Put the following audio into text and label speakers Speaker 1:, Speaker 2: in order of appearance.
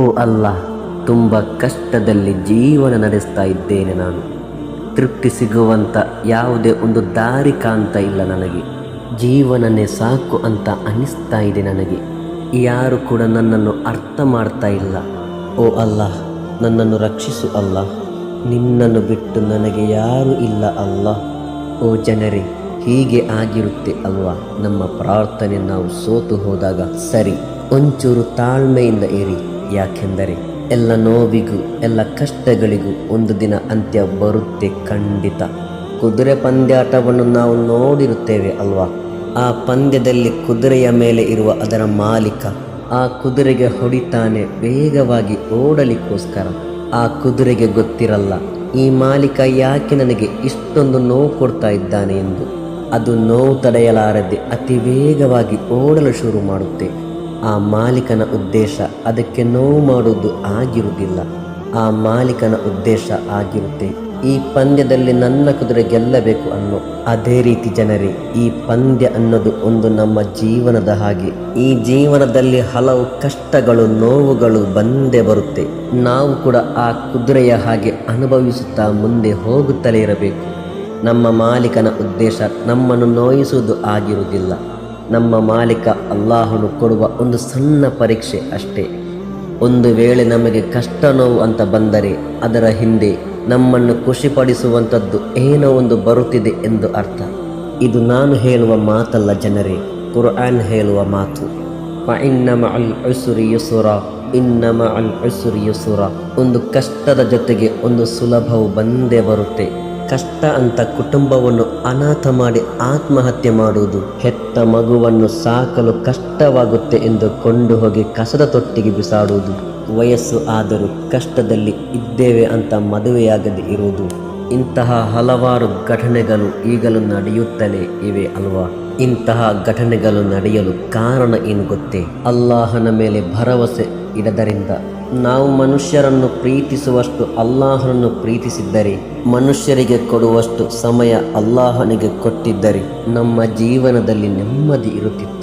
Speaker 1: ಓ ಅಲ್ಲ, ತುಂಬ ಕಷ್ಟದಲ್ಲಿ ಜೀವನ ನಡೆಸ್ತಾ ಇದ್ದೇನೆ ನಾನು. ತೃಪ್ತಿ ಸಿಗುವಂಥ ಯಾವುದೇ ಒಂದು ದಾರಿ ಕಾಣ್ತಾ ಇಲ್ಲ ನನಗೆ. ಜೀವನನೇ ಸಾಕು ಅಂತ ಅನಿಸ್ತಾ ಇದೆ ನನಗೆ. ಯಾರು ಕೂಡ ನನ್ನನ್ನು ಅರ್ಥ ಮಾಡ್ತಾ ಇಲ್ಲ. ಓ ಅಲ್ಲ, ನನ್ನನ್ನು ರಕ್ಷಿಸು ಅಲ್ಲ. ನಿನ್ನನ್ನು ಬಿಟ್ಟು ನನಗೆ ಯಾರೂ ಇಲ್ಲ ಅಲ್ಲ. ಓ ಜನರೇ, ಹೀಗೆ ಆಗಿರುತ್ತೆ ಅಲ್ವಾ? ನಮ್ಮ ಪ್ರಾರ್ಥನೆ ನಾವು ಸೋತು ಹೋದಾಗ. ಸರಿ, ಒಂಚೂರು ತಾಳ್ಮೆಯಿಂದ ಇರಿ. ಯಾಕೆಂದರೆ ಎಲ್ಲ ನೋವಿಗೂ, ಎಲ್ಲ ಕಷ್ಟಗಳಿಗೂ ಒಂದು ದಿನ ಅಂತ್ಯ ಬರುತ್ತೆ ಖಂಡಿತ. ಕುದುರೆ ಪಂದ್ಯಾಟವನ್ನು ನಾವು ನೋಡಿರುತ್ತೇವೆ ಅಲ್ವಾ? ಆ ಪಂದ್ಯದಲ್ಲಿ ಕುದುರೆಯ ಮೇಲೆ ಇರುವ ಅದರ ಮಾಲೀಕ, ಆ ಕುದುರೆಗೆ ಹೊಡಿತಾನೆ ವೇಗವಾಗಿ ಓಡಲಿಕ್ಕೋಸ್ಕರ. ಆ ಕುದುರೆಗೆ ಗೊತ್ತಿರಲ್ಲ, ಈ ಮಾಲೀಕ ಯಾಕೆ ನನಗೆ ಇಷ್ಟೊಂದು ನೋವು ಕೊಡ್ತಾ ಇದ್ದಾನೆ ಎಂದು. ಅದು ನೋವು ತಡೆಯಲಾರದೆ ಅತಿ ವೇಗವಾಗಿ ಓಡಲು ಶುರು ಮಾಡುತ್ತೆ. ಆ ಮಾಲೀಕನ ಉದ್ದೇಶ ಅದಕ್ಕೆ ನೋವು ಮಾಡುವುದು ಆಗಿರುವುದಿಲ್ಲ. ಆ ಮಾಲೀಕನ ಉದ್ದೇಶ ಆಗಿರುತ್ತೆ. ಈ ಪಂದ್ಯದಲ್ಲಿ ನನ್ನ ಕುದುರೆ ಗೆಲ್ಲಬೇಕು ಅನ್ನೋ ಅದೇ ರೀತಿ ಜನರೇ, ಈ ಪಂದ್ಯ ಅನ್ನೋದು ಒಂದು ನಮ್ಮ ಜೀವನದ ಹಾಗೆ. ಈ ಜೀವನದಲ್ಲಿ ಹಲವು ಕಷ್ಟಗಳು, ನೋವುಗಳು ಬಂದೇ ಬರುತ್ತೆ. ನಾವು ಕೂಡ ಆ ಕುದುರೆಯ ಹಾಗೆ ಅನುಭವಿಸುತ್ತಾ ಮುಂದೆ ಹೋಗುತ್ತಲೇ ಇರಬೇಕು. ನಮ್ಮ ಮಾಲೀಕನ ಉದ್ದೇಶ ನಮ್ಮನ್ನು ನೋಯಿಸುವುದು ಆಗಿರುವುದಿಲ್ಲ. ನಮ್ಮ ಮಾಲೀಕ ಅಲ್ಲಾಹನು ಕೊಡುವ ಒಂದು ಸಣ್ಣ ಪರೀಕ್ಷೆ ಅಷ್ಟೇ. ಒಂದು ವೇಳೆ ನಮಗೆ ಕಷ್ಟ ನೋವು ಅಂತ ಬಂದರೆ ಅದರ ಹಿಂದೆ ನಮ್ಮನ್ನು ಖುಷಿಪಡಿಸುವಂಥದ್ದು ಏನೋ ಒಂದು ಬರುತ್ತಿದೆ ಎಂದು ಅರ್ಥ. ಇದು ನಾನು ಹೇಳುವ ಮಾತಲ್ಲ ಜನರೇ, ಕುರ್ಆನ್ ಹೇಳುವ ಮಾತು. ಇನ್ನಮ ಅಲ್ ಉಸ್ರಿ ಯುಸುರ ಇನ್ನಮ ಅಲ್ ಯುಸುರ ಒಂದು ಕಷ್ಟದ ಜೊತೆಗೆ ಒಂದು ಸುಲಭವು ಬಂದೇ ಬರುತ್ತೆ. ಕಷ್ಟ ಅಂತ ಕುಟುಂಬವನ್ನು ಅನಾಥ ಮಾಡಿ ಆತ್ಮಹತ್ಯೆ ಮಾಡುವುದು ಹೆತ್ತ ಮಗುವನ್ನು ಸಾಕಲು ಕಷ್ಟವಾಗುತ್ತೆ ಎಂದು ಕೊಂಡು ಹೋಗಿ ಕಸದ ತೊಟ್ಟಿಗೆ ಬಿಸಾಡುವುದು. ವಯಸ್ಸು ಆದರೂ ಕಷ್ಟದಲ್ಲಿ ಇದ್ದೇವೆ ಅಂತ ಮದುವೆಯಾಗದೆ ಇರುವುದು. ಇಂತಹ ಹಲವಾರು ಘಟನೆಗಳು ಈಗಲೂ ನಡೆಯುತ್ತಲೇ ಇವೆ ಅಲ್ವಾ? ಇಂತಹ ಘಟನೆಗಳು ನಡೆಯಲು ಕಾರಣ ಏನು ಗೊತ್ತೇ? ಅಲ್ಲಾಹನ ಮೇಲೆ ಭರವಸೆ ಇಡದರಿಂದ ನಾವು ಮನುಷ್ಯರನ್ನು ಪ್ರೀತಿಸುವಷ್ಟು ಅಲ್ಲಾಹನನ್ನು ಪ್ರೀತಿಸಿದ್ದರೆ ಮನುಷ್ಯರಿಗೆ ಕೊಡುವಷ್ಟು ಸಮಯ ಅಲ್ಲಾಹನಿಗೆ ಕೊಟ್ಟಿದ್ದರೆ ನಮ್ಮ ಜೀವನದಲ್ಲಿ ನೆಮ್ಮದಿ ಇರುತ್ತಿತ್ತು.